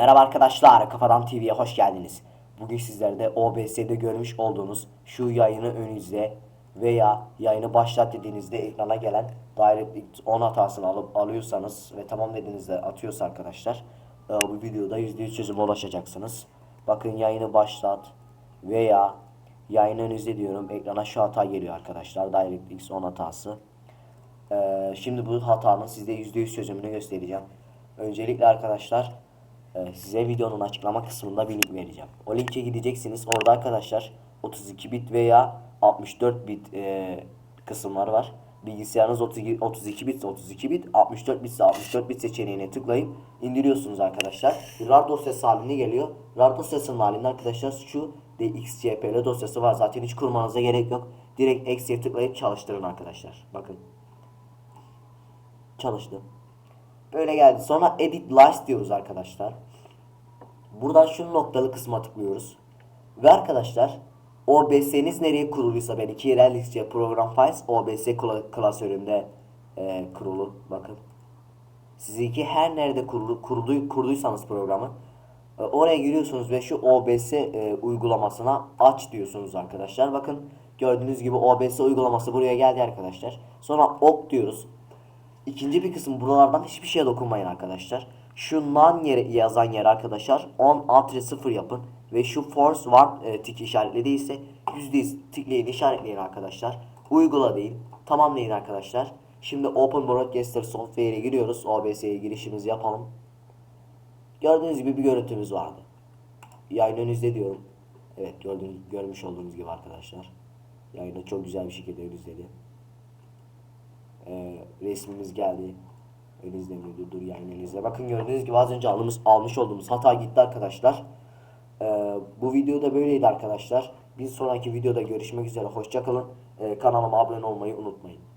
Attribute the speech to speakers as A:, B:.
A: Merhaba arkadaşlar, Kafadan TV'ye hoş geldiniz. Bugün sizlerde OBS'de görmüş olduğunuz şu yayını önünüzde veya yayını başlat dediğinizde ekrana gelen DirectX 10 hatasını alıp alıyorsanız ve tamam dediğinizde atıyorsa arkadaşlar e, bu videoda %100 çözüme ulaşacaksınız. Bakın yayını başlat veya yayını önünüzde diyorum ekrana şu hata geliyor arkadaşlar DirectX 10 hatası. Ee, şimdi bu hatanın sizde %100 çözümünü göstereceğim. Öncelikle arkadaşlar e, size videonun açıklama kısmında bir link vereceğim. O linke gideceksiniz. Orada arkadaşlar 32 bit veya 64 bit e, kısımlar var. Bilgisayarınız 32, 32 bit 32 bit, 64 bit 64 bit seçeneğine tıklayıp indiriyorsunuz arkadaşlar. RAR dosyası halinde geliyor. RAR dosyasının halinde arkadaşlar şu DXCPL dosyası var. Zaten hiç kurmanıza gerek yok. Direkt X'ye tıklayıp çalıştırın arkadaşlar. Bakın çalıştı. Böyle geldi. Sonra edit last diyoruz arkadaşlar. Buradan şu noktalı kısma tıklıyoruz. Ve arkadaşlar OBS'niz nereye kuruluysa ben iki yerel listeye program files OBS kla- klasörümde e, kurulu. Bakın. Sizinki her nerede kurulu, kurulu kurduysanız programı e, oraya giriyorsunuz ve şu OBS e, uygulamasına aç diyorsunuz arkadaşlar. Bakın gördüğünüz gibi OBS uygulaması buraya geldi arkadaşlar. Sonra ok diyoruz. İkinci bir kısım buralardan hiçbir şeye dokunmayın arkadaşlar. Şu non yere yazan yer arkadaşlar 10 alt 0 yapın ve şu force warp e, tik işaretlediyse %100 tıklayın işaretleyin arkadaşlar. Uygula değil. Tamamlayın arkadaşlar. Şimdi Open Broadcaster Software'e giriyoruz. OBS'ye girişimizi yapalım. Gördüğünüz gibi bir görüntümüz vardı. Yayın önünüzde diyorum. Evet gördüğünüz, görmüş olduğunuz gibi arkadaşlar. Yayını çok güzel bir şekilde önünüzde e, resmimiz geldi. Ön izlemiyordu. Dur yayın ön izle. Bakın gördüğünüz gibi az önce almış, almış olduğumuz hata gitti arkadaşlar. E, bu videoda böyleydi arkadaşlar. Bir sonraki videoda görüşmek üzere. Hoşçakalın. E, kanalıma abone olmayı unutmayın.